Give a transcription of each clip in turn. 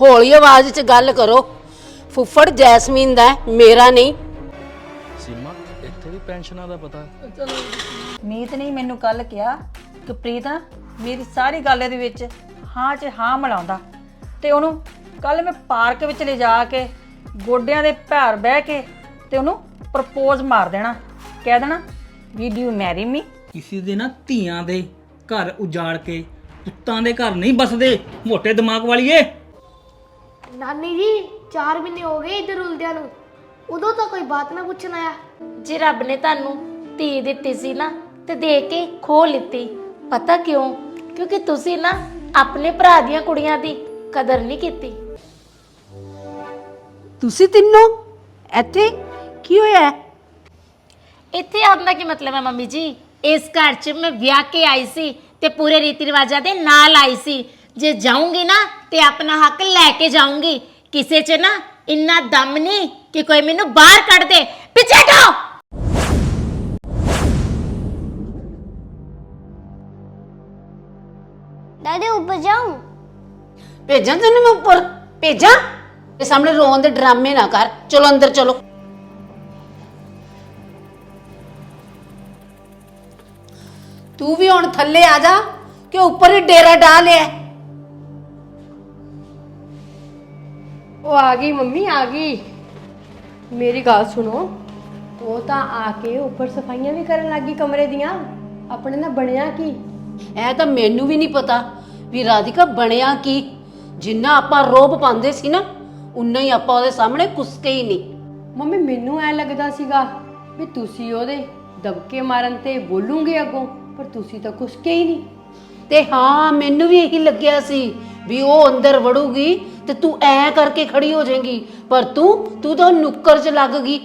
ਹੌਲੀ ਆਵਾਜ਼ 'ਚ ਗੱਲ ਕਰੋ। ਫੁੱਫੜ ਜੈਸਮੀਨ ਦਾ ਹੈ, ਮੇਰਾ ਨਹੀਂ। ਸੀਮਾ ਇੱਥੇ ਵੀ ਪੈਨਸ਼ਨਾਂ ਦਾ ਪਤਾ ਮੀਤ ਨੇ ਮੈਨੂੰ ਕੱਲ ਕਿਹਾ ਕਿ ਪ੍ਰੀਤ ਨਾ ਮੇਰੀ ਸਾਰੀ ਗੱਲ ਇਹਦੇ ਵਿੱਚ ਹਾਂ 'ਚ ਹਾਂ ਮਿਲਾਉਂਦਾ। ਤੇ ਉਹਨੂੰ ਕੱਲ ਮੈਂ ਪਾਰਕ ਵਿੱਚ ਲੈ ਜਾ ਕੇ ਗੋਡਿਆਂ ਦੇ ਭਾਰ ਬਹਿ ਕੇ ਤੇ ਉਹਨੂੰ ਪ੍ਰਪੋਜ਼ ਮਾਰ ਦੇਣਾ। ਕਹਿ ਦੇਣਾ ਵੀਡ ਯੂ ਮੈਰੀ ਮੀ ਕਿਸੇ ਦੇ ਨਾ ਧੀਆਂ ਦੇ ਘਰ ਉਜਾੜ ਕੇ ਪੁੱਤਾਂ ਦੇ ਘਰ ਨਹੀਂ ਬਸਦੇ ਮੋਟੇ ਦਿਮਾਗ ਵਾਲੀਏ। ਨਾਨੀ ਜੀ 4 ਮਹੀਨੇ ਹੋ ਗਏ ਇੱਧਰ ਉਲਦਿਆਂ ਨੂੰ। ਉਦੋਂ ਤਾਂ ਕੋਈ ਬਾਤ ਨਾ ਪੁੱਛਣ ਆਇਆ। ਜੇ ਰੱਬ ਨੇ ਤੁਹਾਨੂੰ ਧੀ ਦਿੱਤੀ ਸੀ ਨਾ ਤੇ ਦੇ ਕੇ ਖੋ ਲਿੱਤੀ। ਪਤਾ ਕਿਉਂ? ਕਿਉਂਕਿ ਤੁਸੀਂ ਨਾ ਆਪਣੇ ਭਰਾ ਦੀਆਂ ਕੁੜੀਆਂ ਦੀ ਕਦਰ ਨਹੀਂ ਕੀਤੀ। ਤੁਸੀਂ ਤਿੰਨੋਂ? ਇੱਥੇ ਕੀ ਹੋਇਆ? ਇੱਥੇ ਆਉਣ ਦਾ ਕੀ ਮਤਲਬ ਹੈ ਮੰਮੀ ਜੀ? ਇਸ ਘਰ 'ਚ ਮੈਂ ਵਿਆਹ ਕੇ ਆਈ ਸੀ ਤੇ ਪੂਰੇ ਰੀਤੀ ਰਿਵਾਜਾਂ ਦੇ ਨਾਲ ਆਈ ਸੀ। ਜੇ ਜਾਊਂਗੀ ਨਾ ਤੇ ਆਪਣਾ ਹੱਕ ਲੈ ਕੇ ਜਾਊਂਗੀ ਕਿਸੇ 'ਚ ਨਾ ਇੰਨਾ ਦਮ ਨਹੀਂ ਕਿ ਕੋਈ ਮੈਨੂੰ ਬਾਹਰ ਕੱਢ ਦੇ। ਪਿੱਛੇ ਹਟੋ! ਦਾਦੀ ਉੱਪਰ ਜਾऊं ਭੇਜਾਂ ਤੈਨੂੰ ਮੈਂ ਉੱਪਰ? ਭੇਜਾਂ? ਇਹ ਸਾਹਮਣੇ ਰੋਣ ਦੇ ਡਰਾਮੇ ਨਾ ਕਰ। ਚਲੋ ਅੰਦਰ ਚਲੋ। ਤੂੰ ਵੀ ਹੁਣ ਥੱਲੇ ਆ ਜਾ ਕਿ ਉੱਪਰ ਹੀ ਡੇਰਾ ਡਾ ਲਿਆ। ਉਹ ਆ ਗਈ ਮੰਮੀ ਆ ਗਈ। ਮੇਰੀ ਗੱਲ ਸੁਣੋ ਉਹ ਤਾਂ ਆ ਕੇ ਉੱਪਰ ਸਫਾਈਆਂ ਵੀ ਕਰਨ ਲੱਗੀ ਕਮਰੇ ਦੀਆਂ। ਆਪਣੇ ਨਾਲ ਬਣਿਆ ਕੀ? ਇਹ ਤਾਂ ਮੈਨੂੰ ਵੀ ਨਹੀਂ ਪਤਾ ਵੀ ਰਾਧਿਕਾ ਬਣਿਆ ਕੀ। ਜਿੰਨਾ ਆਪਾਂ ਰੋਬ ਪਾਉਂਦੇ ਸੀ ਨਾ ਉਨਾ ਹੀ ਆਪਾਂ ਉਹਦੇ ਸਾਹਮਣੇ ਕੁਸਕੇ ਹੀ ਨਹੀਂ। ਮੰਮੀ ਮੈਨੂੰ ਐ ਲੱਗਦਾ ਸੀਗਾ ਵੀ ਤੁਸੀਂ ਉਹਦੇ ਦਬਕੇ ਮਾਰਨ ਤੇ ਬੋਲੂਗੇ ਅੱਗੋਂ ਪਰ ਤੁਸੀਂ ਤਾਂ ਕੁਛ ਕੇ ਹੀ ਨਹੀਂ। ਤੇ ਹਾਂ ਮੈਨੂੰ ਵੀ ਇਹੀ ਲੱਗਿਆ ਸੀ ਵੀ ਉਹ ਅੰਦਰ ਵੜੂਗੀ ਤੇ ਤੂੰ ਐ ਕਰਕੇ ਖੜੀ ਹੋ ਜਾਏਗੀ। ਪਰ ਤੂੰ ਤੂੰ ਤਾਂ ਨੁੱਕਰ 'ਚ ਲੱਗ ਗਈ।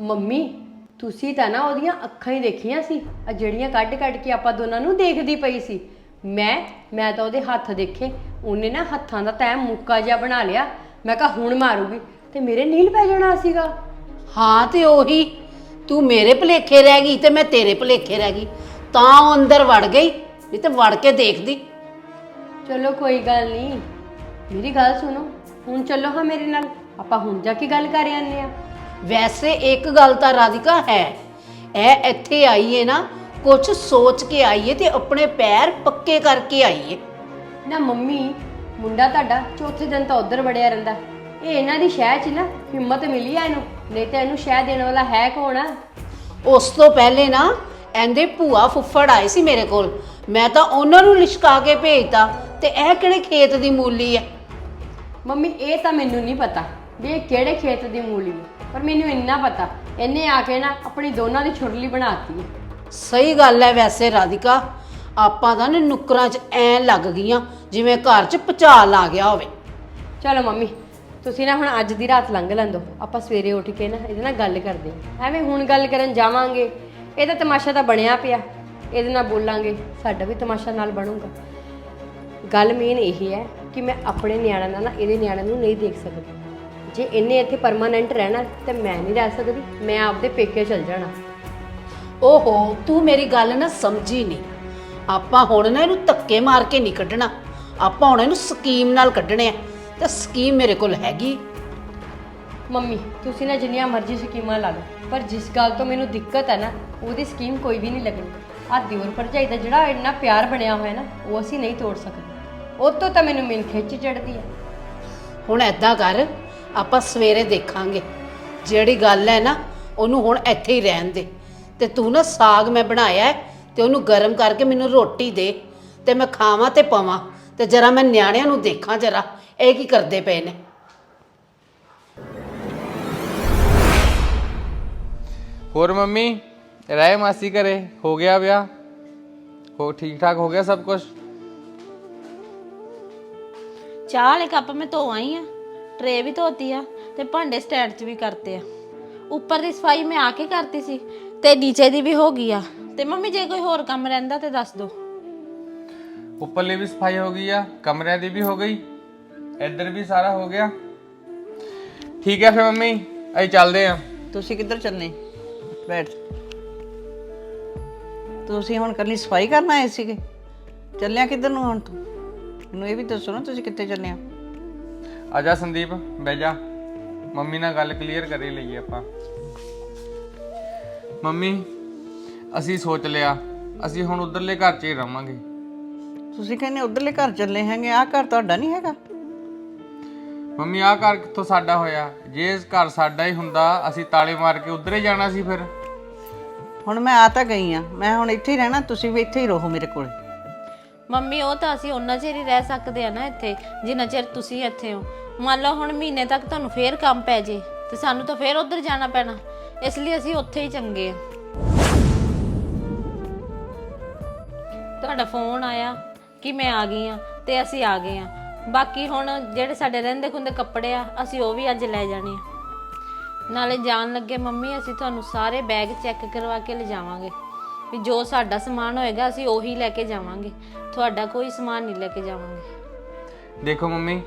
ਮੰਮੀ ਤੁਸੀਂ ਤਾਂ ਨਾ ਉਹਦੀਆਂ ਅੱਖਾਂ ਹੀ ਦੇਖੀਆਂ ਸੀ। ਆ ਜਿਹੜੀਆਂ ਕੱਢ ਕੱਢ ਕੇ ਆਪਾਂ ਦੋਨਾਂ ਨੂੰ ਦੇਖਦੀ ਪਈ ਸੀ। ਮੈਂ ਮੈਂ ਤਾਂ ਉਹਦੇ ਹੱਥ ਦੇਖੇ। ਉਹਨੇ ਨਾ ਹੱਥਾਂ ਦਾ ਤੈਂ ਮੁੱਕਾ ਜਿਹਾ ਬਣਾ ਲਿਆ। ਮੈਂ ਕਿਹਾ ਹੁਣ ਮਾਰੂਗੀ। ਤੇ ਮੇਰੇ ਨੀਲ ਪੈ ਜਾਣਾ ਸੀਗਾ। ਹਾਂ ਤੇ ਉਹੀ। ਤੂੰ ਮੇਰੇ ਭਲੇਖੇ ਰਹਿ ਗਈ ਤੇ ਮੈਂ ਤੇਰੇ ਭਲੇਖੇ ਰਹਿ ਗਈ। ਤਾਂ ਉਹ ਅੰਦਰ ਵੜ ਗਈ ਨਹੀਂ ਤੇ ਵੜ ਕੇ ਦੇਖਦੀ। ਚਲੋ ਕੋਈ ਗੱਲ ਨਹੀਂ। ਮੇਰੀ ਗੱਲ ਸੁਣੋ ਹੁਣ ਚੱਲੋ ਹਾਂ ਮੇਰੇ ਨਾਲ। ਆਪਾਂ ਹੁਣ ਜਾ ਕੇ ਗੱਲ ਕਰ ਆਨੇ ਆ ਵੈਸੇ ਇੱਕ ਗੱਲ ਤਾਂ ਰਾਧਿਕਾ ਹੈ ਇਹ ਇੱਥੇ ਆਈ ਹੈ ਨਾ ਕੁਝ ਸੋਚ ਕੇ ਆਈ ਹੈ ਤੇ ਆਪਣੇ ਪੈਰ ਪੱਕੇ ਕਰਕੇ ਆਈ ਹੈ ਨਾ ਮੰਮੀ ਮੁੰਡਾ ਤੁਹਾਡਾ ਚੌਥੇ ਦਿਨ ਤਾਂ ਉਧਰ ਵੜਿਆ ਰਹਿੰਦਾ। ਇਹ ਇਹਨਾਂ ਦੀ ਸ਼ਹਿ 'ਚ ਨਾ ਹਿੰਮਤ ਮਿਲੀ ਆ ਇਹਨੂੰ ਨਹੀਂ ਤਾਂ ਇਹਨੂੰ ਸ਼ਹਿ ਦੇਣ ਵਾਲਾ ਹੈ ਕੌਣ ਆ? ਉਸ ਤੋਂ ਪਹਿਲੇ ਨਾ ਇਹਦੇ ਭੂਆ ਫੁੱਫੜ ਆਏ ਸੀ ਮੇਰੇ ਕੋਲ। ਮੈਂ ਤਾਂ ਉਹਨਾਂ ਨੂੰ ਲਿਸ਼ਕਾ ਕੇ ਭੇਜਤਾ ਤੇ ਇਹ ਕਿਹੜੇ ਖੇਤ ਦੀ ਮੂਲੀ ਹੈ ਮੰਮੀ ਇਹ ਤਾਂ ਮੈਨੂੰ ਨਹੀਂ ਪਤਾ ਵੀ ਇਹ ਕਿਹੜੇ ਖੇਤ ਦੀ ਮੂਲੀ ਹੈ ਪਰ ਮੈਨੂੰ ਇੰਨਾ ਪਤਾ ਇਹਨੇ ਆ ਕੇ ਨਾ ਆਪਣੀ ਦੋਨਾਂ ਦੀ ਛੁਰਲੀ ਬਣਾਤੀ ਹੈ। ਸਹੀ ਗੱਲ ਹੈ ਵੈਸੇ ਰਾਧਿਕਾ ਆਪਾਂ ਤਾਂ ਨਾ ਨੁੱਕਰਾਂ 'ਚ ਐ ਲੱਗ ਗਈਆਂ ਜਿਵੇਂ ਘਰ 'ਚ ਪਚਾਲ ਆ ਗਿਆ ਹੋਵੇ। ਚਲੋ ਮੰਮੀ ਤੁਸੀਂ ਨਾ ਹੁਣ ਅੱਜ ਦੀ ਰਾਤ ਲੰਘ ਲੈਂਦੋ ਆਪਾਂ ਸਵੇਰੇ ਉੱਠ ਕੇ ਨਾ ਇਹਦੇ ਨਾਲ ਗੱਲ ਕਰਦੇ ਹਾਂ। ਐਵੇਂ ਹੁਣ ਗੱਲ ਕਰਨ ਜਾਵਾਂਗੇ ਇਹਦਾ ਤਮਾਸ਼ਾ ਤਾਂ ਬਣਿਆ ਪਿਆ ਇਹਦੇ ਨਾਲ ਬੋਲਾਂਗੇ ਸਾਡਾ ਵੀ ਤਮਾਸ਼ਾ ਨਾਲ ਬਣੂਗਾ। ਗੱਲ ਮੇਨ ਇਹ ਹੈ ਕਿ ਮੈਂ ਆਪਣੇ ਨਿਆਣਿਆਂ ਨਾਲ ਨਾ ਇਹਦੇ ਨਿਆਣਿਆਂ ਨੂੰ ਨਹੀਂ ਦੇਖ ਸਕਦੀ। ਜੇ ਇਹਨੇ ਇੱਥੇ ਪਰਮਾਨੈਂਟ ਰਹਿਣਾ ਤੇ ਮੈਂ ਨਹੀਂ ਰਹਿ ਸਕਦੀ ਮੈਂ ਆਪਦੇ ਪੇਕੇ ਚਲ ਜਾਣਾ। ਓਹੋ ਤੂੰ ਮੇਰੀ ਗੱਲ ਨਾ ਸਮਝੀ ਨਹੀਂ। ਆਪਾਂ ਹੁਣ ਨਾ ਇਹਨੂੰ ਧੱਕੇ ਮਾਰ ਕੇ ਨਹੀਂ ਕੱਢਣਾ। ਆਪਾਂ ਹੁਣ ਇਹਨੂੰ ਸਕੀਮ ਨਾਲ ਕੱਢਣੇ ਆ। ਤੇ ਸਕੀਮ ਮੇਰੇ ਕੋਲ ਹੈਗੀ। ਮੰਮੀ ਤੁਸੀਂ ਨਾ ਜਿੰਨੀਆਂ ਮਰਜ਼ੀ ਸਕੀਮਾਂ ਲਾ ਲਓ ਪਰ ਜਿਸ ਗੱਲ ਤੋਂ ਮੈਨੂੰ ਦਿੱਕਤ ਹੈ ਨਾ ਉਹਦੀ ਸਕੀਮ ਕੋਈ ਵੀ ਨਹੀਂ ਲੱਗਣੀ। ਆ ਦਿਓਰ ਭਰਜਾਈ ਦਾ ਜਿਹੜਾ ਇੰਨਾ ਪਿਆਰ ਬਣਿਆ ਹੋਇਆ ਨਾ ਉਹ ਅਸੀਂ ਨਹੀਂ ਤੋੜ ਸਕਦੇ। ਉਹ ਤੋਂ ਤਾਂ ਮੈਨੂੰ ਮਿੰਨ ਖਿੱਚ ਚੜਦੀ ਹੈ ਹੁਣ ਐਦਾਂ ਕਰ ਆਪਾਂ ਸਵੇਰੇ ਦੇਖਾਂਗੇ। ਜਿਹੜੀ ਗੱਲ ਹੈ ਨਾ ਉਹਨੂੰ ਹੁਣ ਇੱਥੇ ਹੀ ਰਹਿਣ ਦੇ। ਤੇ ਤੂੰ ਨਾ ਸਾਗ ਮੈਂ ਬਣਾਇਆ ਹੈ ਤੇ ਉਹਨੂੰ ਗਰਮ ਕਰਕੇ ਮੈਨੂੰ ਰੋਟੀ ਦੇ। ਤੇ ਮੈਂ ਖਾਵਾਂ ਤੇ ਪਵਾਂ ਤੇ ਜਰਾ ਮੈਂ ਨਿਆਣਿਆਂ ਨੂੰ ਦੇਖਾਂ ਜਰਾ ਇਹ ਕੀ ਕਰਦੇ ਪਏ ਨੇ। ਹੋਰ ਮੰਮੀ ਰਾਏ ਮਾਸੀ ਘਰੇ ਹੋ ਗਿਆ ਵਿਆਹ? ਹੋ ਠੀਕ ਠਾਕ ਹੋ ਗਿਆ ਸਭ ਕੁਝ ਚਾਹ ਵਾਲੇ ਕੱਪ ਮੈਂ ਧੋ ਆਈ ਆ ਟਰੇ ਵੀ ਧੋਤੀ ਆ ਤੇ ਭਾਂਡੇ ਸਟੈਂਡ 'ਚ ਵੀ ਕਰਤੇ ਆ। ਉੱਪਰ ਦੀ ਸਫ਼ਾਈ ਮੈਂ ਆ ਕੇ ਕਰਤੀ ਸੀ ਤੇ ਨੀਚੇ ਦੀ ਵੀ ਹੋ ਗਈ ਆ। ਤੇ ਮੰਮੀ ਜੇ ਕੋਈ ਹੋਰ ਕੰਮ ਰਹਿੰਦਾ ਤੇ ਦੱਸ ਦਿਓ। ਉੱਪਰਲੀ ਵੀ ਸਫ਼ਾਈ ਹੋ ਗਈ ਆ ਕਮਰਿਆਂ ਦੀ ਵੀ ਹੋ ਗਈ ਇੱਧਰ ਵੀ ਸਾਰਾ ਹੋ ਗਿਆ। ਠੀਕ ਹੈ ਫਿਰ ਮੰਮੀ ਅਸੀਂ ਚੱਲਦੇ ਆਂ। ਤੁਸੀਂ ਕਿੱਧਰ ਚੱਲਨੇ ਬੈਠ। ਤੁਸੀਂ ਹੁਣ ਕੱਲੀ ਸਫ਼ਾਈ ਕਰਨ ਆਏ ਸੀਗੇ? ਚੱਲਿਆ ਕਿੱਧਰ ਨੂੰ ਹੁਣ ਤੂੰ? ਮੈਨੂੰ ਇਹ ਵੀ ਦੱਸੋ ਨਾ ਤੁਸੀਂ ਕਿੱਥੇ ਚੱਲੇ ਆ ਆਜਾ ਸੰਦੀਪ ਬਹਿ ਜਾ। ਮੰਮੀ ਨਾਲ ਗੱਲ ਕਲੀਅਰ ਕਰੀ ਲਈਏ ਆਪਾਂ। ਮੰਮੀ ਅਸੀਂ ਸੋਚ ਲਿਆ ਅਸੀਂ ਹੁਣ ਉਧਰਲੇ ਘਰ 'ਚ ਹੀ ਰਵਾਂਗੇ। ਤੁਸੀਂ ਕਹਿੰਦੇ ਉਧਰਲੇ ਘਰ ਚੱਲੇ ਹੈਗੇ ਆਹ ਘਰ ਤੁਹਾਡਾ ਨਹੀਂ ਹੈਗਾ? ਮੰਮੀ ਆਹ ਘਰ ਕਿੱਥੋਂ ਸਾਡਾ ਹੋਇਆ? ਜੇ ਇਸ ਘਰ ਸਾਡਾ ਹੀ ਹੁੰਦਾ ਅਸੀਂ ਤਾਲੇ ਮਾਰ ਕੇ ਉਧਰ ਜਾਣਾ ਸੀ ਫਿਰ। ਹੁਣ ਮੈਂ ਆ ਤਾਂ ਗਈ ਆ ਮੈਂ ਹੁਣ ਇੱਥੇ ਹੀ ਰਹਿਣਾ ਤੁਸੀਂ ਵੀ ਇੱਥੇ ਹੀ ਰਹੋ ਮੇਰੇ ਕੋਲ। ਮੰਮੀ, ਉਹ ਤਾਂ ਅਸੀਂ ਉਹਨਾਂ ਚਿਰ ਹੀ ਰਹਿ ਸਕਦੇ ਆ ਨਾ ਇੱਥੇ, ਜਿੰਨਾ ਚਿਰ ਤੁਸੀਂ ਇੱਥੇ ਹੋ। ਮੰਨ ਲਓ ਹੁਣ ਮਹੀਨੇ ਤੱਕ ਤੁਹਾਨੂੰ ਫੇਰ ਕੰਮ ਪੈ ਜੇ, ਤੇ ਸਾਨੂੰ ਤਾਂ ਫੇਰ ਉੱਧਰ ਜਾਣਾ ਪੈਣਾ। ਇਸ ਲਈ ਅਸੀਂ ਉੱਥੇ ਹੀ ਚੰਗੇ ਆ। ਤੁਹਾਡਾ ਫੋਨ ਆਇਆ ਕਿ ਮੈਂ ਆ ਗਈ ਆ, ਤੇ ਅਸੀਂ ਆ ਗਏ ਆ। ਬਾਕੀ ਹੁਣ ਜਿਹੜੇ ਸਾਡੇ ਰਹਿੰਦੇ ਖੁੰਦੇ ਕੱਪੜੇ ਆ, ਅਸੀਂ ਉਹ ਵੀ ਅੱਜ ਲੈ ਜਾਣੇ ਆ। ਨਾਲੇ ਜਾਣ ਲੱਗੇ, ਮੰਮੀ, ਅਸੀਂ ਤੁਹਾਨੂੰ ਸਾਰੇ ਬੈਗ ਚੈੱਕ ਕਰਵਾ ਕੇ ਲਿਜਾਵਾਂਗੇ। ਵੀ ਜੋ ਸਾਡਾ ਸਮਾਨ ਹੋਏਗਾ ਅਸੀਂ ਉਹੀ ਲੈ ਕੇ ਜਾਵਾਂਗੇ। ਤੁਹਾਡਾ ਕੋਈ ਸਮਾਨ ਨਹੀਂ ਲੈ ਕੇ ਜਾਵਾਂਗੇ। ਦੇਖੋ ਮੰਮੀ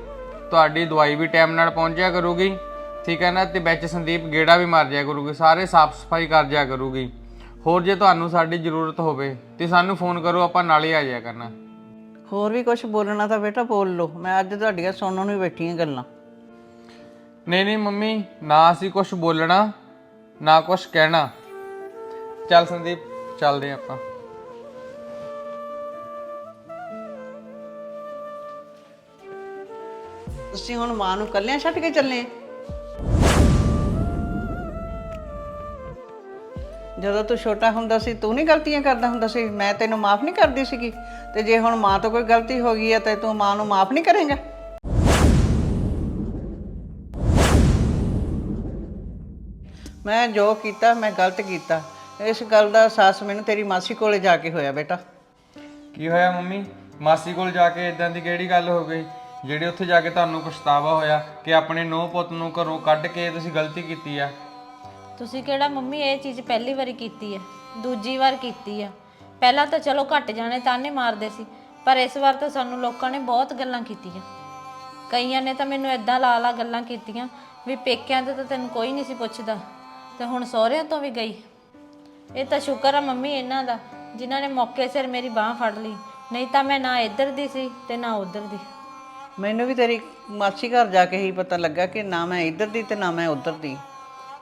ਤੁਹਾਡੀ ਦਵਾਈ ਵੀ ਟਾਈਮ ਨਾਲ ਪਹੁੰਚ ਜਾਇਆ ਕਰੂਗੀ ਠੀਕ ਹੈ ਨਾ? ਤੇ ਵਿੱਚ ਸੰਦੀਪ ਗੇੜਾ ਵੀ ਮਾਰ ਜਾਇਆ ਕਰੂਗੀ ਸਾਰੇ ਸਾਫ਼ ਸਫ਼ਾਈ ਕਰ ਜਾਇਆ ਕਰੂਗੀ। ਹੋਰ ਜੇ ਤੁਹਾਨੂੰ ਸਾਡੀ ਜ਼ਰੂਰਤ ਹੋਵੇ ਤੇ ਸਾਨੂੰ ਫੋਨ ਕਰੋ ਆਪਾਂ ਨਾਲੇ ਆ ਜਾਇਆ ਕਰਨਾ। ਹੋਰ ਵੀ ਕੁਝ ਬੋਲਣਾ ਤਾਂ ਬੇਟਾ ਬੋਲ ਲਓ ਮੈਂ ਅੱਜ ਤੁਹਾਡੀਆਂ ਸੁਣਨ ਨੂੰ ਹੀ ਬੈਠੀ ਹਾਂ ਗੱਲਾਂ। ਨਹੀਂ ਨਹੀਂ ਮੰਮੀ ਨਾ ਅਸੀਂ ਕੁਝ ਬੋਲਣਾ ਨਾ ਕੁਝ ਕਹਿਣਾ। ਚੱਲ ਸੰਦੀਪ ਚੱਲਦੇ ਆਪਾਂ। ਤੁਸੀਂ ਹੁਣ ਮਾਂ ਨੂੰ ਕੱਲਿਆਂ ਛੱਡ ਕੇ ਚੱਲੇ? ਜਦੋਂ ਤੂੰ ਛੋਟਾ ਹੁੰਦਾ ਸੀ, ਤੂੰ ਨਹੀਂ ਗਲਤੀਆਂ ਕਰਦਾ ਹੁੰਦਾ ਸੀ, ਮੈਂ ਤੈਨੂੰ ਮਾਫ ਨਹੀਂ ਕਰਦੀ ਸੀਗੀ। ਤੇ ਜੇ ਹੁਣ ਮਾਂ ਤੋਂ ਕੋਈ ਗਲਤੀ ਹੋ ਗਈ ਹੈ ਤੇ ਤੂੰ ਮਾਂ ਨੂੰ ਮਾਫ ਨਹੀਂ ਕਰੇਂਗਾ? ਮੈਂ ਜੋ ਕੀਤਾ, ਮੈਂ ਗਲਤ ਕੀਤਾ। ਇਸ ਗੱਲ ਦਾ ਅਹਿਸਾਸ ਮੈਨੂੰ ਤੇਰੀ ਮਾਸੀ ਕੋਲੇ ਜਾ ਕੇ ਹੋਇਆ ਬੇਟਾ। ਕੀ ਹੋਇਆ ਮੰਮੀ? ਮਾਸੀ ਕੋਲ ਜਾ ਕੇ ਇਦਾਂ ਦੀ ਕਿਹੜੀ ਗੱਲ ਹੋ ਗਈ? ਜਿਹੜੇ ਉੱਥੇ ਜਾ ਕੇ ਤੁਹਾਨੂੰ ਪਛਤਾਵਾ ਹੋਇਆ ਕਿ ਆਪਣੇ ਨੂੰਹ ਪੁੱਤ ਨੂੰ ਘਰੋਂ ਕੱਢ ਕੇ ਤੁਸੀਂ ਗਲਤੀ ਕੀਤੀ ਆ? ਤੁਸੀਂ ਕਿਹੜਾ ਮੰਮੀ ਇਹ ਚੀਜ਼ ਪਹਿਲੀ ਵਾਰੀ ਕੀਤੀ ਹੈ ਦੂਜੀ ਵਾਰ ਕੀਤੀ ਆ। ਪਹਿਲਾਂ ਤਾਂ ਚਲੋ ਘੱਟ ਜਾਣੇ ਤਾਨੇ ਮਾਰਦੇ ਸੀ ਪਰ ਇਸ ਵਾਰ ਤਾਂ ਸਾਨੂੰ ਲੋਕਾਂ ਨੇ ਬਹੁਤ ਗੱਲਾਂ ਕੀਤੀਆਂ। ਕਈਆਂ ਨੇ ਤਾਂ ਮੈਨੂੰ ਇਦਾਂ ਲਾ ਲਾ ਗੱਲਾਂ ਕੀਤੀਆਂ ਵੀ ਪੇਕਿਆਂ ਤੇ ਤਾਂ ਤੈਨੂੰ ਕੋਈ ਨਹੀਂ ਸੀ ਪੁੱਛਦਾ ਤੇ ਹੁਣ ਸਹੁਰਿਆਂ ਤੋਂ ਵੀ ਗਈ। ਇਹ ਤਾਂ ਸ਼ੁਕਰ ਆ ਮੰਮੀ ਇਹਨਾਂ ਦਾ, ਜਿਨ੍ਹਾਂ ਨੇ ਮੌਕੇ ਸਿਰ ਮੇਰੀ ਬਾਹ ਫੜ ਲਈ। ਨਹੀਂ ਤਾਂ ਮੈਂ ਨਾ ਇੱਧਰ ਦੀ ਸੀ ਤੇ ਨਾ ਉੱਧਰ ਦੀ। ਮੈਨੂੰ ਵੀ ਤੇਰੀ ਮਾਸੀ ਘਰ ਜਾ ਕੇ ਹੀ ਪਤਾ ਲੱਗਾ ਕਿ ਨਾ ਮੈਂ ਇੱਧਰ ਦੀ ਤੇ ਨਾ ਮੈਂ ਉੱਧਰ ਦੀ।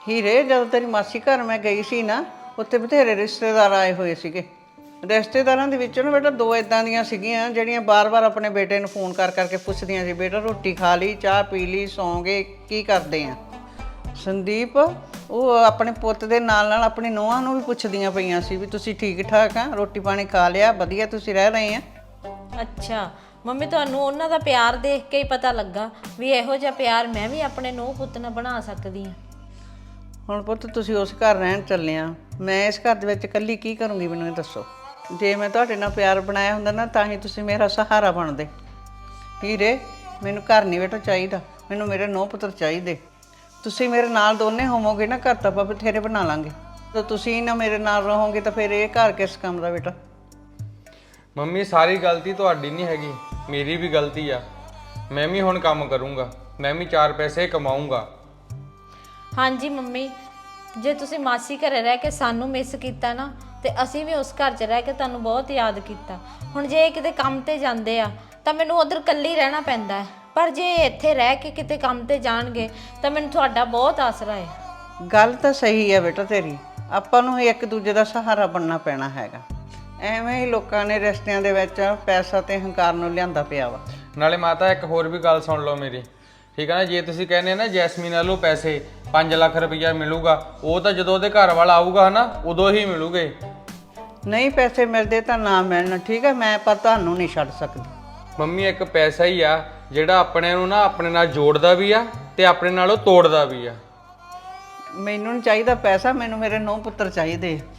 ਹੀਰੇ, ਜਦੋਂ ਤੇਰੀ ਮਾਸੀ ਘਰ ਮੈਂ ਗਈ ਸੀ ਨਾ, ਉੱਥੇ ਬਥੇਰੇ ਰਿਸ਼ਤੇਦਾਰ ਆਏ ਹੋਏ ਸੀਗੇ। ਰਿਸ਼ਤੇਦਾਰਾਂ ਦੇ ਵਿੱਚੋਂ ਨਾ ਬੇਟਾ ਦੋ ਇਦਾਂ ਦੀਆਂ ਸੀਗੀਆਂ, ਜਿਹੜੀਆਂ ਬਾਰ-ਬਾਰ ਆਪਣੇ ਬੇਟੇ ਨੂੰ ਫੋਨ ਕਰ ਕਰਕੇ ਪੁੱਛਦੀਆਂ ਸੀ, ਬੇਟਾ ਰੋਟੀ ਖਾ ਲਈ, ਚਾਹ ਪੀ ਲਈ, ਸੌਂ ਗਏ, ਕੀ ਕਰਦੇ ਆ? ਸੰਦੀਪ ਉਹ ਆਪਣੇ ਪੁੱਤ ਦੇ ਨਾਲ ਨਾਲ ਆਪਣੀ ਨੂੰਹਾਂ ਨੂੰ ਵੀ ਪੁੱਛਦੀਆਂ ਪਈਆਂ ਸੀ ਵੀ ਤੁਸੀਂ ਠੀਕ ਠਾਕ ਆ ਰੋਟੀ ਪਾਣੀ ਖਾ ਲਿਆ ਵਧੀਆ ਤੁਸੀਂ ਰਹਿ ਰਹੇ ਆ? ਅੱਛਾ ਮੰਮੀ ਤੁਹਾਨੂੰ ਉਹਨਾਂ ਦਾ ਪਿਆਰ ਦੇਖ ਕੇ ਹੀ ਪਤਾ ਲੱਗਾ ਵੀ ਇਹੋ ਜਿਹਾ ਪਿਆਰ ਮੈਂ ਵੀ ਆਪਣੇ ਨੂੰਹ ਪੁੱਤ ਨਾਲ ਬਣਾ ਸਕਦੀ ਹਾਂ। ਹੁਣ ਪੁੱਤ ਤੁਸੀਂ ਉਸ ਘਰ ਰਹਿਣ ਚੱਲੇ ਆ। ਮੈਂ ਇਸ ਘਰ ਦੇ ਵਿੱਚ ਇਕੱਲੀ ਕੀ ਕਰੂੰਗੀ ਮੈਨੂੰ ਇਹ ਦੱਸੋ? ਜੇ ਮੈਂ ਤੁਹਾਡੇ ਨਾਲ ਪਿਆਰ ਬਣਾਇਆ ਹੁੰਦਾ ਨਾ ਤਾਂ ਹੀ ਤੁਸੀਂ ਮੇਰਾ ਸਹਾਰਾ ਬਣਦੇ। ਹੀਰੇ ਮੈਨੂੰ ਘਰ ਨਹੀਂ ਬੇਟਾ ਚਾਹੀਦਾ ਮੈਨੂੰ ਮੇਰੇ ਨੌ ਪੁੱਤਰ ਚਾਹੀਦੇ। ਤੁਸੀਂ ਮੇਰੇ ਨਾਲ ਦੋਨੇ ਹੋਵੋਗੇ ਨਾ ਘਰ ਤਾਂ ਆਪਾਂ ਬਥੇਰੇ ਬਣਾ ਲਾਂਗੇ। ਤਾਂ ਤੁਸੀਂ ਨਾ ਮੇਰੇ ਨਾਲ ਰਹੋਗੇ ਤਾਂ ਫਿਰ ਇਹ ਘਰ ਕਿਸ ਕੰਮ ਦਾ ਬੇਟਾ? ਮੰਮੀ ਸਾਰੀ ਗਲਤੀ ਤੁਹਾਡੀ ਨਹੀਂ ਹੈਗੀ। ਮੇਰੀ ਵੀ ਗਲਤੀ ਆ। ਮੈਂ ਵੀ ਹੁਣ ਕੰਮ ਕਰੂੰਗਾ। ਮੈਂ ਵੀ ਚਾਰ ਪੈਸੇ ਕਮਾਊਂਗਾ। ਹਾਂਜੀ ਮੰਮੀ ਜੇ ਤੁਸੀਂ ਮਾਸੀ ਘਰੇ ਰਹਿ ਕੇ ਸਾਨੂੰ ਮਿਸ ਕੀਤਾ ਨਾ ਤੇ ਅਸੀਂ ਵੀ ਉਸ ਘਰ 'ਚ ਰਹਿ ਕੇ ਤੁਹਾਨੂੰ ਬਹੁਤ ਯਾਦ ਕੀਤਾ। ਹੁਣ ਜੇ ਇਹ ਕਿਤੇ ਕੰਮ ਤੇ ਜਾਂਦੇ ਆ ਤਾਂ ਮੈਨੂੰ ਉਧਰ ਇਕੱਲੀ ਰਹਿਣਾ ਪੈਂਦਾ ਹੈ। ਪਰ ਜੇ ਇੱਥੇ ਰਹਿ ਕੇ ਕਿਤੇ ਕੰਮ ਤੇ ਜਾਣਗੇ ਤਾਂ ਮੈਨੂੰ ਤੁਹਾਡਾ ਬਹੁਤ ਆਸਰਾ ਹੈ। ਗੱਲ ਤਾਂ ਸਹੀ ਹੈ ਬੇਟਾ ਤੇਰੀ। ਆਪਾਂ ਨੂੰ ਇੱਕ ਦੂਜੇ ਦਾ ਸਹਾਰਾ ਬਣਨਾ ਪੈਣਾ ਹੈਗਾ। ਐਵੇਂ ਹੀ ਲੋਕਾਂ ਨੇ ਰਿਸ਼ਤਿਆਂ ਦੇ ਵਿੱਚ ਪੈਸਾ ਤੇ ਹੰਕਾਰ ਨੂੰ ਲਿਆਂਦਾ ਪਿਆ ਵਾ। ਨਾਲੇ ਮਾਤਾ ਇੱਕ ਹੋਰ ਵੀ ਗੱਲ ਸੁਣ ਲਓ ਮੇਰੀ। ਠੀਕ ਹੈ ਨਾ ਜੇ ਤੁਸੀਂ ਕਹਿੰਦੇ ਨਾ ਜੈਸਮੀਨ ਵੱਲੋਂ ਪੈਸੇ 5 ਲੱਖ ਰੁਪਈਆ ਮਿਲੂਗਾ ਉਹ ਤਾਂ ਜਦੋਂ ਉਹਦੇ ਘਰ ਵਾਲਾ ਆਊਗਾ ਨਾ ਉਦੋਂ ਹੀ ਮਿਲੂਗੇ। ਨਹੀਂ ਪੈਸੇ ਮਿਲਦੇ ਤਾਂ ਨਾ ਮਿਲਣ। ਠੀਕ ਹੈ ਮੈਂ ਪਰ ਤੁਹਾਨੂੰ ਨਹੀਂ ਛੱਡ ਸਕਦੀ। ਮੰਮੀ ਇੱਕ ਪੈਸਾ ਹੀ ਆ। ਜਿਹੜਾ ਆਪਣੇ ਨੂੰ ਨਾ ਆਪਣੇ ਨਾਲ ਜੋੜਦਾ ਵੀ ਆ ਤੇ ਆਪਣੇ ਨਾਲੋਂ ਤੋੜਦਾ ਵੀ ਆ ਮੈਨੂੰ ਨਹੀਂ ਚਾਹੀਦਾ ਪੈਸਾ, ਮੈਨੂੰ ਮੇਰੇ ਨੌ ਪੁੱਤਰ ਚਾਹੀਦੇ ਆ।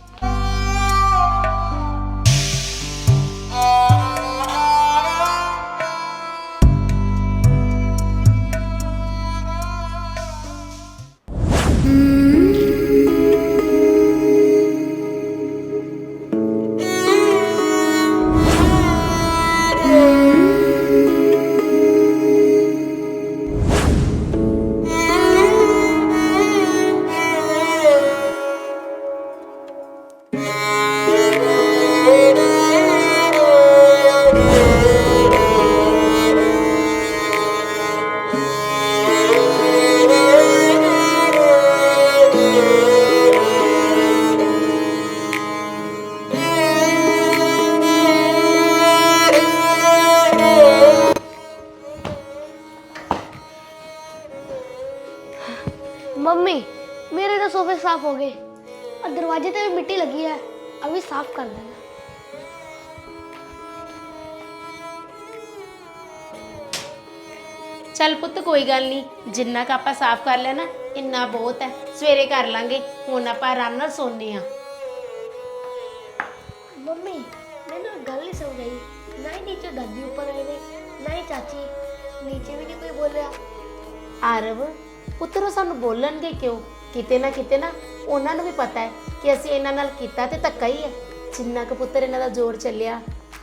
ਮੰਮੀ ਮੇਰੇ ਤਾਂ ਸੋਫੇ ਸਾਫ਼ ਹੋ ਗਏ। ਆ ਦਰਵਾਜ਼ੇ ਤੇ ਵੀ ਮਿੱਟੀ ਲੱਗੀ ਹੈ ਅਭੀ ਸਾਫ਼ ਕਰ ਦੇਣਾ। ਚੱਲ ਪੁੱਤ ਕੋਈ ਗੱਲ ਨਹੀਂ ਜਿੰਨਾ ਕ ਆਪਾਂ ਸਾਫ਼ ਕਰ ਲਿਆ ਨਾ ਇੰਨਾ ਬਹੁਤ ਹੈ। ਸਵੇਰੇ ਕਰ ਲਾਂਗੇ ਹੁਣ ਆਪਾਂ ਆਰਾਮ ਨਾਲ ਸੌਂਦੇ ਆ ਮੰਮੀ ਮੈਨੂੰ ਇੱਕ ਗੱਲ ਨਹੀਂ ਸਮਝ ਆਈ। ਨਾ ਹੀ ਨੀਚੇ ਦਾਦੀ ਉੱਪਰ ਆਏ ਨੇ ਨਾ ਹੀ ਚਾਚੀ। ਨੀਚੇ ਵੀ ਨਹੀਂ ਕੋਈ ਬੋਲ ਰਿਹਾ ਆਰਵ ਪੁੱਤਰ ਉਹ ਸਾਨੂੰ ਬੋਲਣਗੇ ਕਿਉਂ? ਕਿਤੇ ਨਾ ਕਿਤੇ ਨਾ ਉਹਨਾਂ ਨੂੰ ਵੀ ਪਤਾ ਹੈ ਕਿ ਅਸੀਂ ਇਹਨਾਂ ਨਾਲ ਕੀਤਾ ਤੇ ਧੱਕਾ ਹੀ ਹੈ। ਜਿੰਨਾ ਕੁ ਪੁੱਤਰ ਇਹਨਾਂ ਦਾ ਜ਼ੋਰ ਚੱਲਿਆ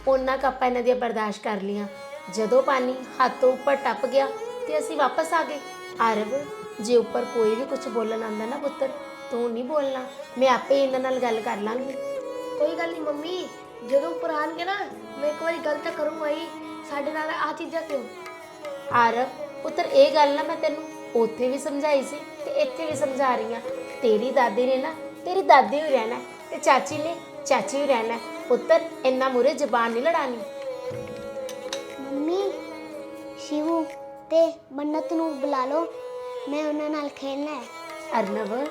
ਉਹਨਾਂ ਕੁ ਆਪਾਂ ਇਹਨਾਂ ਦੀਆਂ ਬਰਦਾਸ਼ਤ ਕਰ ਲੀਆਂ ਜਦੋਂ ਪਾਣੀ ਹੱਥੋਂ ਉੱਪਰ ਟੱਪ ਗਿਆ ਤੇ ਅਸੀਂ ਵਾਪਸ ਆ ਗਏ। ਆਰਵ, ਜੇ ਉੱਪਰ ਕੋਈ ਵੀ ਕੁਝ ਬੋਲਣ ਆਂਦਾ ਨਾ ਪੁੱਤਰ, ਤੂੰ ਨਹੀਂ ਬੋਲਣਾ। ਮੈਂ ਆਪੇ ਇਹਨਾਂ ਨਾਲ ਗੱਲ ਕਰ ਲਾਂਗੀ। ਕੋਈ ਗੱਲ ਨਹੀਂ ਮੰਮੀ, ਜਦੋਂ ਉੱਪਰ ਆਣਗੇ ਨਾ, ਮੈਂ ਇੱਕ ਵਾਰੀ ਗੱਲ ਤਾਂ ਕਰੂੰਗਾ ਹੀ। ਸਾਡੇ ਨਾਲ ਆ ਚੀਜ਼ਾਂ ਕਿਉਂ? ਆਰਵ, ਪੁੱਤਰ, ਇਹ ਗੱਲ ਨਾ ਮੈਂ ਤੈਨੂੰ ਉੱਥੇ ਵੀ ਸਮਝਾਈ ਸੀ ਤੇ ਇੱਥੇ ਵੀ ਸਮਝਾ ਰਹੀ ਹਾਂ। ਤੇਰੀ ਦਾਦੀ ਨੇ ਨਾ ਤੇਰੀ ਦਾਦੀ ਹੀ ਰਹਿਣਾ ਤੇ ਚਾਚੀ ਨੇ ਚਾਚੀ ਹੀ ਰਹਿਣਾ। ਪੁੱਤਰ ਇੰਨਾ ਮੂਰੇ ਜ਼ਬਾਨ ਨਹੀਂ ਲੜਾਣੀ ਮੰਮੀ ਸ਼ਿਵੂ ਤੇ ਮੰਨਤ ਨੂੰ ਬੁਲਾ ਲਓ। ਮੈਂ ਉਹਨਾਂ ਨਾਲ ਖੇਡਣਾ ਹੈ। ਅਰਨਵ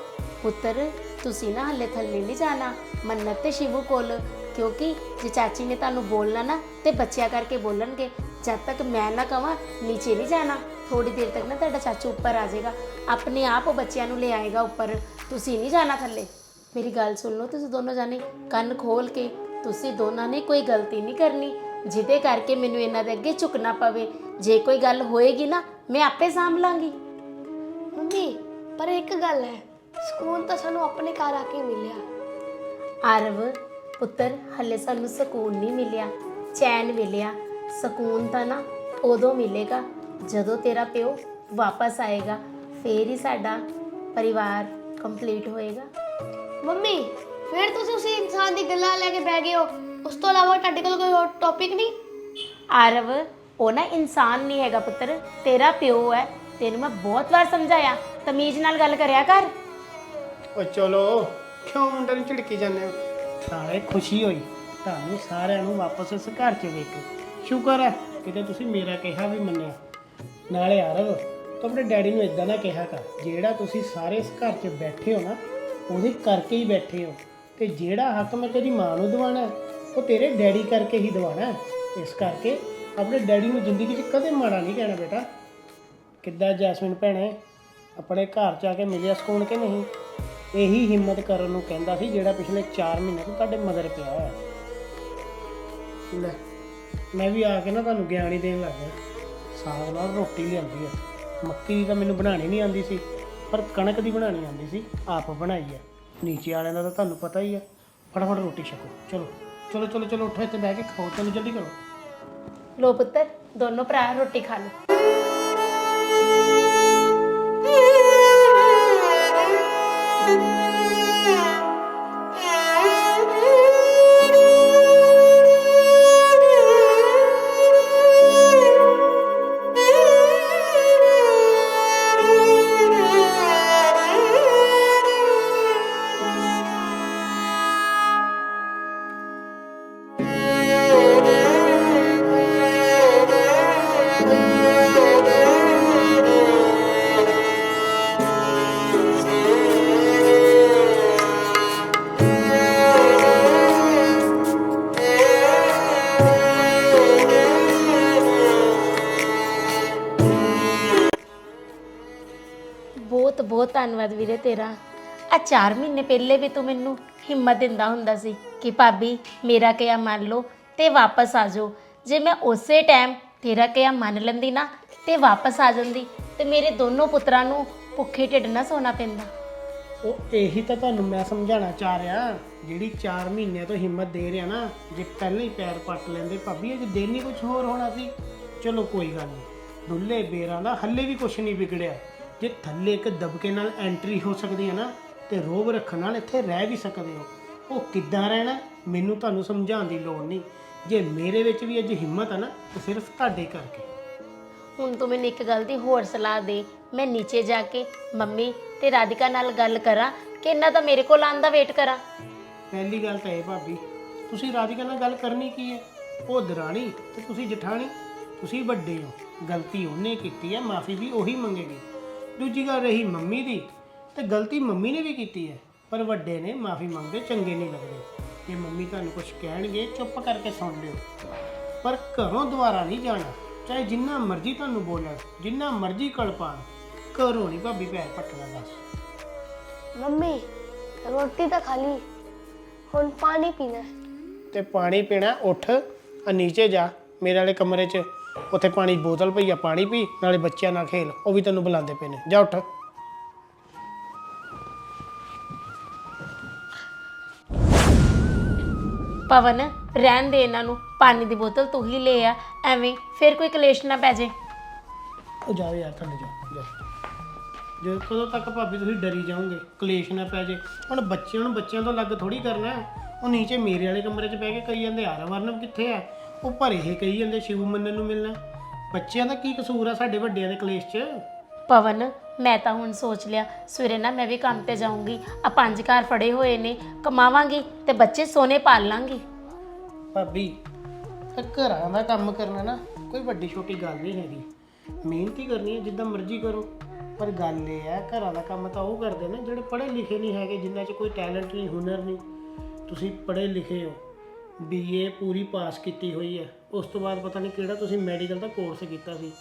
ਪੁੱਤਰ ਤੁਸੀਂ ਨਾ ਹੱਲੇ ਥੱਲੇ ਨਹੀਂ ਜਾਣਾ। ਮੰਨਤ ਤੇ ਸ਼ਿਵੂ ਕੋਲ ਕਿਉਂਕਿ ਜੇ ਚਾਚੀ ਨੇ ਤੁਹਾਨੂੰ ਬੋਲਣਾ ਨਾ ਤੇ ਬੱਚਿਆਂ ਕਰਕੇ ਬੋਲਣਗੇ ਜਦ ਤੱਕ ਮੈਂ ਨਾ ਕਵਾਂ ਨੀਚੇ ਨਹੀਂ ਜਾਣਾ। ਥੋੜੀ ਦੇਰ ਤੱਕ ਨਾ ਤੁਹਾਡਾ ਚਾਚੂ ਉੱਪਰ ਆ ਜਾਏਗਾ। ਆਪਣੇ ਆਪ ਉਹ ਬੱਚਿਆਂ ਨੂੰ ਲੈ ਆਏਗਾ ਉੱਪਰ। ਤੁਸੀਂ ਨਹੀਂ ਜਾਣਾ ਥੱਲੇ। ਮੇਰੀ ਗੱਲ ਸੁਣ ਲਓ ਤੁਸੀਂ ਦੋਨੋਂ ਜਾਣੇ ਕੰਨ ਖੋਲ ਕੇ ਤੁਸੀਂ ਦੋਨਾਂ ਨੇ ਕੋਈ ਗਲਤੀ ਨਹੀਂ ਕਰਨੀ। ਜਿਹਦੇ ਕਰਕੇ ਮੈਨੂੰ ਇਹਨਾਂ ਦੇ ਅੱਗੇ ਝੁਕਣਾ ਪਵੇ। ਜੇ ਕੋਈ ਗੱਲ ਹੋਏਗੀ ਨਾ ਮੈਂ ਆਪੇ ਸਾਂਭ ਲਾਂਗੀ। ਮੰਮੀ ਪਰ ਇੱਕ ਗੱਲ ਹੈ। ਸਕੂਨ ਤਾਂ ਸਾਨੂੰ ਆਪਣੇ ਘਰ ਆ ਕੇ ਮਿਲਿਆ। ਆਰਵ ਪੁੱਤਰ ਹੱਲੇ ਸਾਨੂੰ ਸਕੂਨ ਨਹੀਂ ਮਿਲਿਆ। ਚੈਨ ਮਿਲਿਆ। ਸਕੂਨ ਤਾਂ ਨਾ ਉਦੋਂ ਮਿਲੇਗਾ ਜਦੋਂ ਤੇਰਾ ਪਿਓ ਵਾਪਸ ਆਏਗਾ ਫੇਰ ਹੀ ਸਾਡਾ ਪਰਿਵਾਰ ਕੰਪਲੀਟ ਹੋਏਗਾ। ਮੰਮੀ ਫਿਰ ਤੁਸੀਂ ਉਸੇ ਇਨਸਾਨ ਦੀ ਗੱਲਾਂ ਲੈ ਕੇ ਬਹਿ ਗਏ ਹੋ। ਉਸ ਤੋਂ ਇਲਾਵਾ ਤੁਹਾਡੇ ਕੋਲ ਕੋਈ ਹੋਰ ਟੌਪਿਕ ਨਹੀਂ? ਆਰਵ ਉਹ ਨਾ ਇਨਸਾਨ ਨਹੀਂ ਹੈਗਾ ਪੁੱਤਰ ਤੇਰਾ ਪਿਓ ਹੈ। ਤੈਨੂੰ ਮੈਂ ਬਹੁਤ ਵਾਰ ਸਮਝਾਇਆ ਤਮੀਜ਼ ਨਾਲ ਗੱਲ ਕਰਿਆ ਕਰ। ਓ ਚਲੋ ਕਿਉਂ ਮੁੰਡੇ ਨੂੰ ਝਿੜਕੀ ਜਾਂਦੇ ਹੋ? ਨਾਲੇ ਖੁਸ਼ੀ ਹੋਈ ਤੁਹਾਨੂੰ ਸਾਰਿਆਂ ਨੂੰ ਵਾਪਸ ਇਸ ਘਰ 'ਚ ਵੇਖ ਕੇ। ਸ਼ੁਕਰ ਹੈ ਕਿਤੇ ਤੁਸੀਂ ਮੇਰਾ ਕਿਹਾ ਵੀ ਮੰਨਿਆ। ਨਾਲੇ ਆਰਵ ਤੂੰ ਆਪਣੇ ਡੈਡੀ ਨੂੰ ਇਦਾਂ ਦਾ ਕਿਹਾ ਕਰ, ਜਿਹੜਾ ਤੁਸੀਂ ਸਾਰੇ ਇਸ ਘਰ 'ਚ ਬੈਠੇ ਹੋ ਨਾ, ਉਹਦੇ ਕਰਕੇ ਹੀ ਬੈਠੇ ਹੋ। ਤੇ ਜਿਹੜਾ ਹੱਕ ਮੈਂ ਤੇਰੀ ਮਾਂ ਨੂੰ ਦਿਵਾਣਾ ਉਹ ਤੇਰੇ ਡੈਡੀ ਕਰਕੇ ਹੀ ਦਿਵਾਣਾ ਇਸ ਕਰਕੇ ਆਪਣੇ ਡੈਡੀ ਨੂੰ ਜ਼ਿੰਦਗੀ 'ਚ ਕਦੇ ਮਾੜਾ ਨਹੀਂ ਕਹਿਣਾ ਬੇਟਾ। ਕਿੱਦਾਂ ਜੈਸਮਿਨ ਭੈਣੇ, ਆਪਣੇ ਘਰ ਚ ਆ ਕੇ ਮਿਲਿਆ ਸਕੂਨ ਕਿ ਨਹੀਂ? ਇਹੀ ਹਿੰਮਤ ਕਰਨ ਨੂੰ ਕਹਿੰਦਾ ਸੀ, ਜਿਹੜਾ ਪਿਛਲੇ 4 ਮਹੀਨੇ ਤੋਂ ਤੁਹਾਡੇ ਮਦਰ ਪਿਆ ਹੋਇਆ। ਲੈ, ਮੈਂ ਵੀ ਆ ਕੇ ਨਾ ਤੁਹਾਨੂੰ ਗਿਆਨ ਹੀ ਦੇਣ ਲੱਗ ਗਿਆ। ਸਾਗ ਨਾਲ ਰੋਟੀ ਲਿਆਂਦੀ ਹੈ ਮੱਕੀ ਦੀ ਤਾਂ ਮੈਨੂੰ ਬਣਾਣੀ ਨਹੀਂ ਆਉਂਦੀ ਸੀ, ਪਰ ਕਣਕ ਦੀ ਬਣਾਣੀ ਆਉਂਦੀ ਸੀ, ਆਪ ਬਣਾਈ ਹੈ ਨੀਚੇ ਵਾਲਿਆਂ ਦਾ ਤਾਂ ਤੁਹਾਨੂੰ ਪਤਾ ਹੀ ਹੈ ਫਟਾਫਟ ਰੋਟੀ ਛਕੋ। ਚਲੋ ਚਲੋ ਚਲੋ ਚਲੋ, ਉੱਠੋ ਇੱਥੇ ਬਹਿ ਕੇ ਖਾਓ, ਚਲੋ, ਜਲਦੀ ਕਰੋ। ਲੋ ਪੁੱਤਰ ਦੋਨੋਂ ਭਰਾ ਰੋਟੀ ਖਾ ਲਓ। ਤੇਰਾ। ਆ 4 ਮਹੀਨੇ ਪਹਿਲੇ ਵੀ ਤੂੰ ਮੈਨੂੰ ਹਿੰਮਤ ਦਿੰਦਾ ਹੁੰਦਾ ਸੀ ਕਿ ਭਾਬੀ, ਮੇਰਾ ਕਿਹਾ ਮੰਨ ਲਓ ਤੇ ਵਾਪਸ ਆ ਜਾਓ। ਜੇ ਮੈਂ ਉਸੇ ਟਾਈਮ ਤੇਰਾ ਕਿਹਾ ਮੰਨ ਲੈਂਦੀ ਨਾ ਤੇ ਵਾਪਸ ਆ ਜਾਂਦੀ, ਤੇ ਮੇਰੇ ਦੋਨੋਂ ਪੁੱਤਰਾਂ ਨੂੰ ਭੁੱਖੇ ਢਿੱਡ ਨਾ ਸੌਣਾ ਪੈਂਦਾ। ਉਹ ਇਹੀ ਤਾਂ ਤੁਹਾਨੂੰ ਮੈਂ ਸਮਝਾਉਣਾ ਚਾਹ ਰਿਹਾ, ਜਿਹੜੀ 4 ਮਹੀਨਿਆਂ ਤੋਂ ਹਿੰਮਤ ਦੇ ਰਿਹਾ ਨਾ, ਜੇ ਪਹਿਲਾਂ ਹੀ ਪੈਰ ਪੱਟ ਲੈਂਦੇ, ਭਾਬੀ, ਇਹ ਦਿਨ ਹੀ ਕੁਝ ਹੋਰ ਹੋਣਾ ਸੀ। ਚਲੋ ਕੋਈ ਗੱਲ ਨਹੀਂ ਡੁੱਲੇ ਬੇਰਾਂ ਦਾ ਹੱਲੇ ਵੀ ਕੁਝ ਨਹੀਂ ਵਿਗੜਿਆ। ਜੇ ਥੱਲੇ ਇੱਕ ਦਬਕੇ ਨਾਲ ਐਂਟਰੀ ਹੋ ਸਕਦੀ ਹੈ ਨਾ ਤੇ ਰੋਬ ਰੱਖਣ ਨਾਲ ਇੱਥੇ ਰਹਿ ਵੀ ਸਕਦੇ ਹੋ। ਉਹ ਕਿੱਦਾਂ ਰਹਿਣਾ ਮੈਨੂੰ ਤੁਹਾਨੂੰ ਸਮਝਾਉਣ ਦੀ ਲੋੜ ਨਹੀਂ। ਜੇ ਮੇਰੇ ਵਿੱਚ ਵੀ ਅੱਜ ਹਿੰਮਤ ਹੈ ਨਾ ਤੇ ਸਿਰਫ ਤੁਹਾਡੇ ਕਰਕੇ। ਹੁਣ ਤੂੰ ਮੈਨੂੰ ਇੱਕ ਗੱਲ ਦੀ ਹੋਰ ਸਲਾਹ ਦੇ। ਮੈਂ ਨੀਚੇ ਜਾ ਕੇ ਮੰਮੀ ਤੇ ਰਾਧਿਕਾ ਨਾਲ ਗੱਲ ਕਰਾਂ ਕਿ ਇਹਨਾਂ ਦਾ ਮੇਰੇ ਕੋਲ ਆਉਣ ਦਾ ਵੇਟ ਕਰਾਂ। ਪਹਿਲੀ ਗੱਲ ਤਾਂ ਇਹ ਭਾਬੀ ਤੁਸੀਂ ਰਾਧਿਕਾ ਨਾਲ ਗੱਲ ਕਰਨੀ ਕੀ ਹੈ? ਉਹ ਦਰਾਣੀ ਤੇ ਤੁਸੀਂ ਜਠਾਣੀ ਤੁਸੀਂ ਵੱਡੇ ਹੋ। ਗਲਤੀ ਉਹਨੇ ਕੀਤੀ ਹੈ ਮਾਫੀ ਵੀ ਉਹੀ ਮੰਗੇਗੀ। ਦੂਜੀ ਗੱਲ ਰਹੀ ਮੰਮੀ ਦੀ ਤੇ ਗਲਤੀ ਮੰਮੀ ਨੇ ਵੀ ਕੀਤੀ ਹੈ ਪਰ ਵੱਡੇ ਨੇ ਮਾਫੀ ਮੰਗਦੇ ਚੰਗੇ ਨਹੀਂ ਲੱਗਦੇ। ਜੇ ਮੰਮੀ ਤੁਹਾਨੂੰ ਕੁਝ ਕਹਿਣਗੇ ਚੁੱਪ ਕਰਕੇ ਸੁਣ ਲਿਓ। ਪਰ ਘਰੋਂ ਦੁਬਾਰਾ ਨਹੀਂ ਜਾਣਾ ਚਾਹੇ ਜਿੰਨਾ ਮਰਜ਼ੀ ਤੁਹਾਨੂੰ ਬੋਲਣ ਜਿੰਨਾ ਮਰਜ਼ੀ ਕਲਪਾਣ ਘਰੋਂ ਨਹੀਂ ਭਾਬੀ ਪੈਰ ਪੱਟਣਾ ਬਸ। ਮੰਮੀ ਰੋਟੀ ਤਾਂ ਖਾ ਲਈ ਹੁਣ ਪਾਣੀ ਪੀਣਾ। ਹੈ। ਤੇ ਪਾਣੀ ਪੀਣਾ ਉੱਠ ਆ ਨੀਚੇ ਜਾ ਮੇਰੇ ਵਾਲੇ ਕਮਰੇ 'ਚ। ਉੱਥੇ ਪਾਣੀ ਬੋਤਲ ਪਈ ਆ ਪਾਣੀ ਪੀ ਨਾਲੇ ਬੱਚਿਆਂ ਨਾਲ ਖੇਲ। ਉਹ ਵੀ ਤੈਨੂੰ ਬੁਲਾਉਂਦੇ ਪਏ ਨੇ। ਜਾ ਉੱਠ। ਪਵਨ ਰਹਿਣ ਦੇ ਇਹਨਾਂ ਨੂੰ। ਪਾਣੀ ਦੀ ਬੋਤਲ ਤੂੰ ਹੀ ਲੈ ਆ। ਐਵੇਂ ਫਿਰ ਕੋਈ ਕਲੇਸ਼ ਨਾ ਪੈ ਜੇ। ਉਹ ਜਾਓ ਯਾਰ ਥੱਲੇ ਜਾ ਜਾ। ਜੇ ਕਦੋਂ ਤੱਕ ਭਾਬੀ ਤੁਸੀਂ ਡਰੀ ਜਾਓਗੇ ਕਲੇਸ਼ ਨਾ ਪੈ ਜੇ। ਹੁਣ ਬੱਚਿਆਂ ਨੂੰ ਬੱਚਿਆਂ ਤੋਂ ਅਲੱਗ ਥੋੜੀ ਕਰਨਾ ਹੈ। ਉਹ ਨੀਚੇ ਮੇਰੇ ਵਾਲੇ ਕਮਰੇ 'ਚ ਬਹਿ ਕੇ ਕਹੀ ਜਾਂਦੇ ਆਰ ਵਰਨਮ ਕਿੱਥੇ ਆ ਉਹ ਭਰੇ ਹੀ ਕਹੀ ਜਾਂਦੇ ਸ਼ਿਵ ਮੰਨਣ ਨੂੰ ਮਿਲਣਾ। ਬੱਚਿਆਂ ਦਾ ਕੀ ਕਸੂਰ ਆ ਸਾਡੇ ਵੱਡਿਆਂ ਦੇ ਕਲੇਸ਼ 'ਚ? ਪਵਨ ਮੈਂ ਤਾਂ ਹੁਣ ਸੋਚ ਲਿਆ ਸਵੇਰੇ ਨਾ ਮੈਂ ਵੀ ਕੰਮ ਤੇ ਜਾਊਂਗੀ। ਆ ਪੰਜ ਘਰ ਫੜੇ ਹੋਏ ਨੇ ਕਮਾਵਾਂਗੀ ਤੇ ਬੱਚੇ ਸੋਨੇ ਪਾਲ ਲਾਂਗੀ। ਭਾਬੀ ਘਰਾਂ ਦਾ ਕੰਮ ਕਰਨਾ ਨਾ ਕੋਈ ਵੱਡੀ ਛੋਟੀ ਗੱਲ ਨਹੀਂ ਹੈਗੀ। ਮਿਹਨਤ ਹੀ ਕਰਨੀ ਹੈ ਜਿੱਦਾਂ ਮਰਜ਼ੀ ਕਰੋ। ਪਰ ਗੱਲ ਇਹ ਹੈ ਘਰਾਂ ਦਾ ਕੰਮ ਤਾਂ ਉਹ ਕਰਦੇ ਨੇ ਜਿਹੜੇ ਪੜ੍ਹੇ ਲਿਖੇ ਨਹੀਂ ਹੈਗੇ ਜਿਨ੍ਹਾਂ 'ਚ ਕੋਈ ਟੈਲੈਂਟ ਨਹੀਂ ਹੁਨਰ ਨਹੀਂ। ਤੁਸੀਂ ਪੜ੍ਹੇ ਲਿਖੇ ਹੋ। ਬੀਏ ਪੂਰੀ ਪਾਸ ਕੀਤੀ ਹੋਈ ਹੈ। ਉਸ ਤੋਂ ਬਾਅਦ ਪਤਾ ਨਹੀਂ ਕਿਹੜਾ ਤੁਸੀਂ ਮੈਡੀਕਲ ਦਾ ਕੋਰਸ ਕੀਤਾ ਸੀ।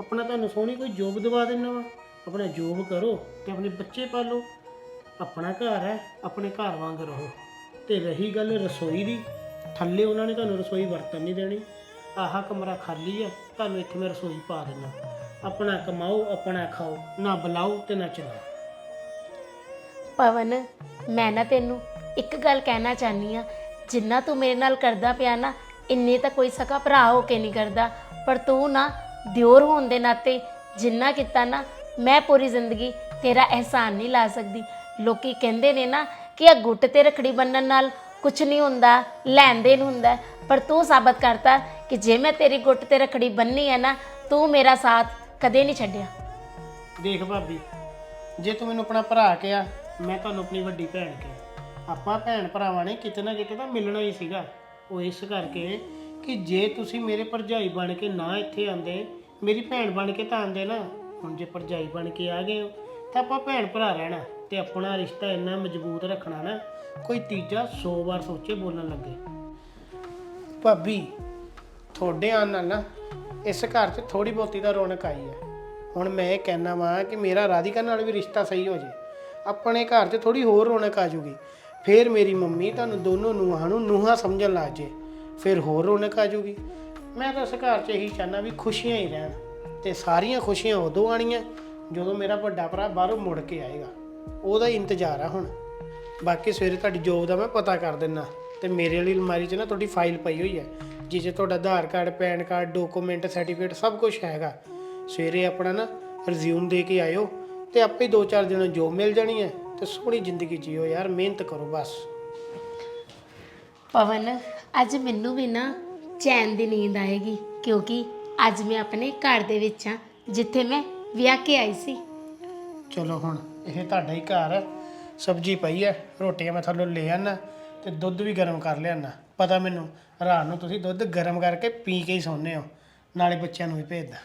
ਆਪਣਾ ਤੁਹਾਨੂੰ ਸੋਹਣੀ ਕੋਈ ਜੋਬ ਦਵਾ ਦੇਣਾ ਵਾ। ਆਪਣਾ ਜੋਬ ਕਰੋ ਤੇ ਆਪਣੇ ਬੱਚੇ ਪਾਲੋ। ਆਪਣਾ ਘਰ ਹੈ, ਆਪਣੇ ਘਰ ਵਾਂਗ ਰਹੋ। ਤੇ ਰਹੀ ਗੱਲ ਰਸੋਈ ਦੀ, ਥੱਲੇ ਉਹਨਾਂ ਨੇ ਤੁਹਾਨੂੰ ਰਸੋਈ ਵਰਤਣ ਨਹੀਂ ਦੇਣੀ। ਆਹ ਕਮਰਾ ਖਾਲੀ ਹੈ ਤੁਹਾਨੂੰ ਇੱਥੇ ਮੈਂ ਰਸੋਈ ਪਾ ਦੇਣਾ ਆਪਣਾ ਕਮਾਓ, ਆਪਣਾ ਖਾਓ, ਨਾ ਬੁਲਾਓ ਤੇ ਨਾ ਚਲਾਓ। ਪਵਨ, ਮੈਂ ਨਾ ਤੈਨੂੰ ਇੱਕ ਗੱਲ ਕਹਿਣਾ ਚਾਹਨੀ ਆ ਜਿੰਨਾ ਤੂੰ ਮੇਰੇ ਨਾਲ ਕਰਦਾ ਪਿਆ ਨਾ, ਇੰਨੇ ਤਾਂ ਕੋਈ ਸਕਾ ਭਰਾ ਹੋ ਕੇ ਨਹੀਂ ਕਰਦਾ। ਪਰ ਤੂੰ ਨਾ ਦਿਓਰ ਹੋਣ ਦੇ ਨਾਤੇ ਜਿੰਨਾ ਕੀਤਾ ਨਾ, ਮੈਂ ਪੂਰੀ ਜ਼ਿੰਦਗੀ ਤੇਰਾ ਅਹਿਸਾਨ ਨਹੀਂ ਲਾ ਸਕਦੀ। ਲੋਕੀ ਕਹਿੰਦੇ ਨੇ ਨਾ ਕਿ ਆ ਗੁੱਟ ਤੇ ਰਖੜੀ ਬੰਨਣ ਨਾਲ ਕੁਝ ਨਹੀਂ ਹੁੰਦਾ, ਲੈਣ ਦੇਣ ਹੁੰਦਾ। ਪਰ ਤੂੰ ਸਾਬਤ ਕਰਤਾ ਕਿ ਜੇ ਮੈਂ ਤੇਰੀ ਗੁੱਟ ਤੇ ਰਖੜੀ ਬੰਨੀ ਹੈ ਨਾ, ਤੂੰ ਮੇਰਾ ਸਾਥ ਕਦੇ ਨਹੀਂ ਛੱਡਿਆ। ਦੇਖ ਭਾਬੀ, ਜੇ ਤੂੰ ਮੈਨੂੰ ਆਪਣਾ ਭਰਾ ਕਿਹਾ, ਮੈਂ ਤੁਹਾਨੂੰ ਆਪਣੀ ਵੱਡੀ ਭੈਣ ਕਿਹਾ। ਆਪਾਂ ਭੈਣ ਭਰਾਵਾਂ ਨੇ ਕਿਤੇ ਨਾ ਕਿਤੇ ਤਾਂ ਮਿਲਣਾ ਹੀ ਸੀਗਾ। ਉਹ ਇਸ ਕਰਕੇ ਕਿ ਜੇ ਤੁਸੀਂ ਮੇਰੇ ਭਰਜਾਈ ਬਣ ਕੇ ਨਾ ਇੱਥੇ ਆਂਦੇ ਮੇਰੀ ਭੈਣ ਬਣ ਕੇ ਤਾਂ ਆਂਦੇ ਨਾ, ਹੁਣ ਜੇ ਭਰਜਾਈ ਬਣ ਕੇ ਆ ਗਏ ਹੋ, ਤਾਂ ਆਪਾਂ ਭੈਣ ਭਰਾ ਰਹਿਣਾ ਤੇ ਆਪਣਾ ਰਿਸ਼ਤਾ ਇੰਨਾ ਮਜ਼ਬੂਤ ਰੱਖਣਾ ਨਾ, ਕੋਈ ਤੀਜਾ 100 ਵਾਰ ਸੋਚੇ ਬੋਲਣ ਲੱਗੇ। ਭਾਬੀ, ਤੁਹਾਡੇ ਆਉਣ ਨਾਲ ਨਾ ਇਸ ਘਰ 'ਚ ਥੋੜੀ ਬਹੁਤੀ ਤਾਂ ਰੌਣਕ ਆਈ ਹੈ। ਹੁਣ ਮੈਂ ਇਹ ਕਹਿਣਾ ਵਾਂ ਕਿ ਮੇਰਾ ਰਾਧਿਕਾ ਨਾਲ ਵੀ ਰਿਸ਼ਤਾ ਸਹੀ ਹੋ ਜੇ, ਆਪਣੇ ਘਰ 'ਚ ਥੋੜੀ ਹੋਰ ਰੌਣਕ ਆ ਜੂਗੀ। ਫਿਰ ਮੇਰੀ ਮੰਮੀ ਤੁਹਾਨੂੰ ਦੋਨੋਂ ਨੂੰਹਾਂ ਨੂੰ ਨੂੰਹਾਂ ਸਮਝਣ ਲੱਗ ਜੇ, ਫਿਰ ਹੋਰ ਰੌਣਕ ਆ ਜੂਗੀ ਮੈਂ ਤਾਂ ਇਸ ਘਰ 'ਚ ਇਹੀ ਚਾਹਨਾ ਵੀ ਖੁਸ਼ੀਆਂ ਹੀ ਰਹਿਣ ਤੇ ਸਾਰੀਆਂ ਖੁਸ਼ੀਆਂ ਉਦੋਂ ਆਣੀਆਂ ਜਦੋਂ ਮੇਰਾ ਵੱਡਾ ਭਰਾ ਬਾਹਰੋਂ ਮੁੜ ਕੇ ਆਏਗਾ। ਉਹਦਾ ਹੀ ਇੰਤਜ਼ਾਰ ਆ ਹੁਣ। ਬਾਕੀ ਸਵੇਰੇ ਤੁਹਾਡੀ ਜੋਬ ਦਾ ਮੈਂ ਪਤਾ ਕਰ ਦਿੰਨਾ ਤੇ ਮੇਰੇ ਲਈ ਅਲਮਾਰੀ 'ਚ ਨਾ ਤੁਹਾਡੀ ਫਾਈਲ ਪਈ ਹੋਈ ਹੈ, ਜਿਸ 'ਚ ਤੁਹਾਡਾ Aadhaar card, PAN card document certificate ਸਭ ਕੁਝ ਹੈਗਾ। ਸਵੇਰੇ ਆਪਣਾ ਨਾ ਰਿਜ਼ਿਊਮ ਦੇ ਕੇ ਆਇਓ ਤੇ ਆਪੇ ਹੀ ਦੋ ਚਾਰ ਦਿਨਾਂ ਜੋਬ ਮਿਲ ਜਾਣੀ ਹੈ। ਤੇ ਸੋਹਣੀ ਜ਼ਿੰਦਗੀ ਜੀਓ ਯਾਰ ਮਿਹਨਤ ਕਰੋ ਬਸ। ਪਵਨ ਅੱਜ ਮੈਨੂੰ ਵੀ ਨਾ ਚੈਨ ਦੀ ਨੀਂਦ ਆਏਗੀ ਕਿਉਂਕਿ ਅੱਜ ਮੈਂ ਆਪਣੇ ਘਰ ਦੇ ਵਿੱਚ ਆ ਜਿੱਥੇ ਮੈਂ ਵਿਆਹ ਕੇ ਆਈ ਸੀ। ਚਲੋ ਹੁਣ ਇਹ ਤੁਹਾਡਾ ਹੀ ਘਰ ਹੈ ਸਬਜ਼ੀ ਪਈ ਹੈ ਰੋਟੀਆਂ ਮੈਂ ਥੱਲੋਂ ਲੈ ਆਣਾ ਤੇ ਦੁੱਧ ਵੀ ਗਰਮ ਕਰ ਲਿਆਣਾ ਪਤਾ ਮੈਨੂੰ ਰਾਤ ਨੂੰ ਤੁਸੀਂ ਦੁੱਧ ਗਰਮ ਕਰਕੇ ਪੀ ਕੇ ਹੀ ਸੌਂਦੇ ਹੋ ਨਾਲੇ ਬੱਚਿਆਂ ਨੂੰ ਵੀ ਭੇਜਦਾ।